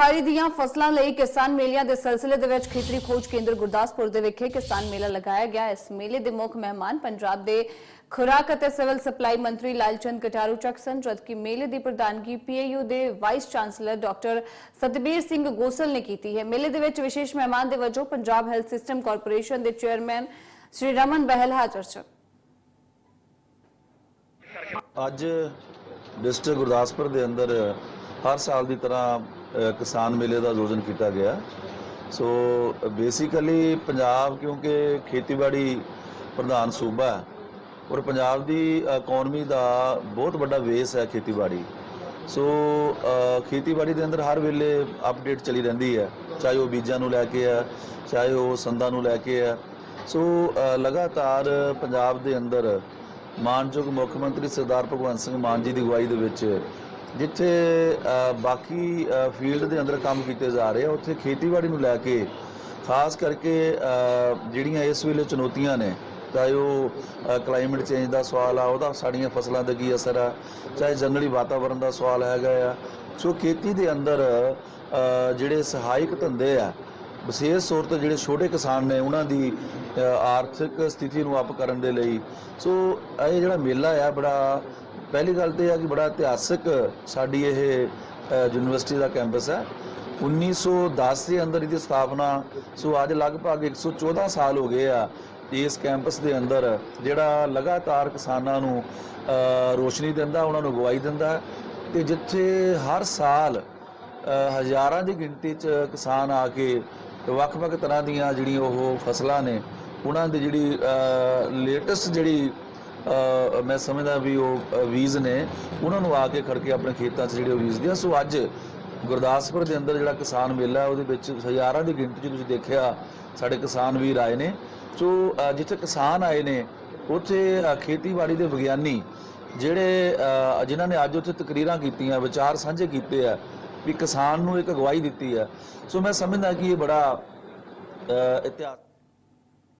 ਦਿਹਾੜੀ ਦੀਆਂ ਫਸਲਾਂ ਲਈ ਕਿਸਾਨ ਮੇਲਿਆਂ ਦੇ ਸਿਲਸਿਲੇ ਦੇ ਵਿੱਚ ਖੇਤਰੀ ਖੋਜ ਕੇਂਦਰ ਗੁਰਦਾਸਪੁਰ ਦੇ ਵਿਖੇ ਕਿਸਾਨ ਮੇਲਾ ਲਗਾਇਆ ਗਿਆ। ਇਸ ਮੇਲੇ ਦੇ ਮੁੱਖ ਮਹਿਮਾਨ ਪੰਜਾਬ ਦੇ ਖੁਰਾਕ ਅਤੇ ਸਿਵਲ ਸਪਲਾਈ ਮੰਤਰੀ ਲਾਲਚੰਦ ਕਟਾਰੂ ਚੱਕ ਸਨ, ਜਦਕਿ ਮੇਲੇ ਦੀ ਪ੍ਰਧਾਨਗੀ ਪੀਏਯੂ ਦੇ vice chancellor doctor Satbir Singh Gosal ਨੇ ਕੀਤੀ ਹੈ। ਮੇਲੇ ਦੇ ਵਿੱਚ ਵਿਸ਼ੇਸ਼ ਮਹਿਮਾਨ ਦੇ ਵਜੋਂ ਪੰਜਾਬ ਹੈਲਥ ਸਿਸਟਮ ਕਾਰਪੋਰੇਸ਼ਨ ਦੇ ਚੇਅਰਮੈਨ ਸ਼੍ਰੀ ਰਮਨ ਬਹਿਲ ਹਾਜ਼ਰ ਸਨ। ਅੱਜ ਡਿਸਟ੍ਰਿਕਟ ਗੁਰਦਾਸਪੁਰ ਦੇ ਅੰਦਰ ਹਰ ਸਾਲ ਦੀ ਤਰ੍ਹਾਂ ਕਿਸਾਨ ਮੇਲੇ ਦਾ ਆਯੋਜਨ ਕੀਤਾ ਗਿਆ। ਸੋ, ਬੇਸਿਕਲੀ ਪੰਜਾਬ, ਕਿਉਂਕਿ ਖੇਤੀਬਾੜੀ ਪ੍ਰਧਾਨ ਸੂਬਾ ਹੈ, ਔਰ ਪੰਜਾਬ ਦੀ ਇਕਨੋਮੀ ਦਾ ਬਹੁਤ ਵੱਡਾ ਬੇਸ ਹੈ ਖੇਤੀਬਾੜੀ। ਸੋ ਖੇਤੀਬਾੜੀ ਦੇ ਅੰਦਰ ਹਰ ਵੇਲੇ ਅਪਡੇਟ ਚਲੀ ਰਹਿੰਦੀ ਹੈ, ਚਾਹੇ ਉਹ ਬੀਜਾਂ ਨੂੰ ਲੈ ਕੇ ਆ ਚਾਹੇ ਉਹ ਸੰਦਾਂ ਨੂੰ ਲੈ ਕੇ ਆ ਸੋ ਲਗਾਤਾਰ ਪੰਜਾਬ ਦੇ ਅੰਦਰ ਮਾਨਯੋਗ ਮੁੱਖ ਮੰਤਰੀ ਸਰਦਾਰ ਭਗਵੰਤ ਸਿੰਘ ਮਾਨ ਜੀ ਦੀ ਅਗਵਾਈ ਦੇ ਵਿੱਚ ਜਿੱਥੇ ਬਾਕੀ ਫੀਲਡ ਦੇ ਅੰਦਰ ਕੰਮ ਕੀਤੇ ਜਾ ਰਹੇ ਆ, ਉੱਥੇ ਖੇਤੀਬਾੜੀ ਨੂੰ ਲੈ ਕੇ, ਖਾਸ ਕਰਕੇ ਜਿਹੜੀਆਂ ਇਸ ਵੇਲੇ ਚੁਣੌਤੀਆਂ ਨੇ, ਚਾਹੇ ਉਹ ਕਲਾਈਮੇਟ ਚੇਂਜ ਦਾ ਸਵਾਲ ਆ, ਉਹਦਾ ਸਾਡੀਆਂ ਫਸਲਾਂ ਤੇ ਕੀ ਅਸਰ ਆ, ਚਾਹੇ ਜੰਗਲੀ ਵਾਤਾਵਰਣ ਦਾ ਸਵਾਲ ਹੈਗਾ ਆ। ਸੋ ਖੇਤੀ ਦੇ ਅੰਦਰ ਜਿਹੜੇ ਸਹਾਇਕ ਧੰਦੇ ਆ, ਵਿਸ਼ੇਸ਼ ਤੌਰ ਤੇ ਜਿਹੜੇ ਛੋਟੇ ਕਿਸਾਨ ਨੇ, ਉਹਨਾਂ ਦੀ ਆਰਥਿਕ ਸਥਿਤੀ ਨੂੰ ਅਪ ਕਰਨ ਦੇ ਲਈ, ਸੋ ਇਹ ਜਿਹੜਾ ਮੇਲਾ ਆ, ਬੜਾ ਪਹਿਲੀ ਗੱਲ ਤੇ ਇਹ ਆ ਕਿ ਬੜਾ ਇਤਿਹਾਸਕ ਸਾਡੀ ਇਹ ਯੂਨੀਵਰਸਿਟੀ ਦਾ ਕੈਂਪਸ ਹੈ। 1910 ਦੇ ਅੰਦਰ ਇਹਦੀ ਸਥਾਪਨਾ, ਸੋ ਅੱਜ ਲਗਭਗ 114 ਸਾਲ ਹੋ ਗਏ ਆ ਇਸ ਕੈਂਪਸ ਦੇ ਅੰਦਰ, ਜਿਹੜਾ ਲਗਾਤਾਰ ਕਿਸਾਨਾਂ ਨੂੰ ਰੋਸ਼ਨੀ ਦਿੰਦਾ, ਉਹਨਾਂ ਨੂੰ ਅਗਵਾਈ ਦਿੰਦਾ ਤੇ ਜਿੱਥੇ ਹਰ ਸਾਲ ਹਜ਼ਾਰਾਂ ਦੀ ਗਿਣਤੀ 'ਚ ਕਿਸਾਨ ਆ ਕੇ ਵੱਖ-ਵੱਖ ਤਰ੍ਹਾਂ ਦੀਆਂ ਜਿਹੜੀਆਂ ਉਹ ਫਸਲਾਂ ਨੇ, ਉਹਨਾਂ ਦੀ ਜਿਹੜੀ ਲੇਟੈਸਟ ਜਿਹੜੀ ਮੈਂ ਸਮਝਦਾ ਵੀ ਉਹ ਵੀਜ਼ ਨੇ ਉਹਨਾਂ ਨੂੰ ਆ ਕੇ ਖੜ ਕੇ ਆਪਣੇ ਖੇਤਾਂ 'ਚ ਜਿਹੜੇ ਉਹ ਵੀਜ਼ ਆ ਸੋ ਅੱਜ ਗੁਰਦਾਸਪੁਰ ਦੇ ਅੰਦਰ ਜਿਹੜਾ ਕਿਸਾਨ ਮੇਲਾ ਉਹਦੇ ਵਿੱਚ ਹਜ਼ਾਰਾਂ ਦੀ ਗਿਣਤੀ 'ਚ ਤੁਸੀਂ ਦੇਖਿਆ ਸਾਡੇ ਕਿਸਾਨ ਵੀਰ ਆਏ ਨੇ। ਸੋ ਜਿੱਥੇ ਕਿਸਾਨ ਆਏ ਨੇ ਉੱਥੇ ਖੇਤੀਬਾੜੀ ਦੇ ਵਿਗਿਆਨੀ ਜਿਹੜੇ ਅ, ਜਿਨ੍ਹਾਂ ਨੇ ਅੱਜ ਉੱਥੇ ਤਕਰੀਰਾਂ ਕੀਤੀਆਂ ਵਿਚਾਰ ਸਾਂਝੇ ਕੀਤੇ ਆ ਵੀ ਕਿਸਾਨ ਨੂੰ ਇੱਕ ਅਗਵਾਈ ਦਿੱਤੀ ਹੈ ਸੋ ਮੈਂ ਸਮਝਦਾ ਕਿ ਇਹ ਬੜਾ ਇਤਿਹਾਸ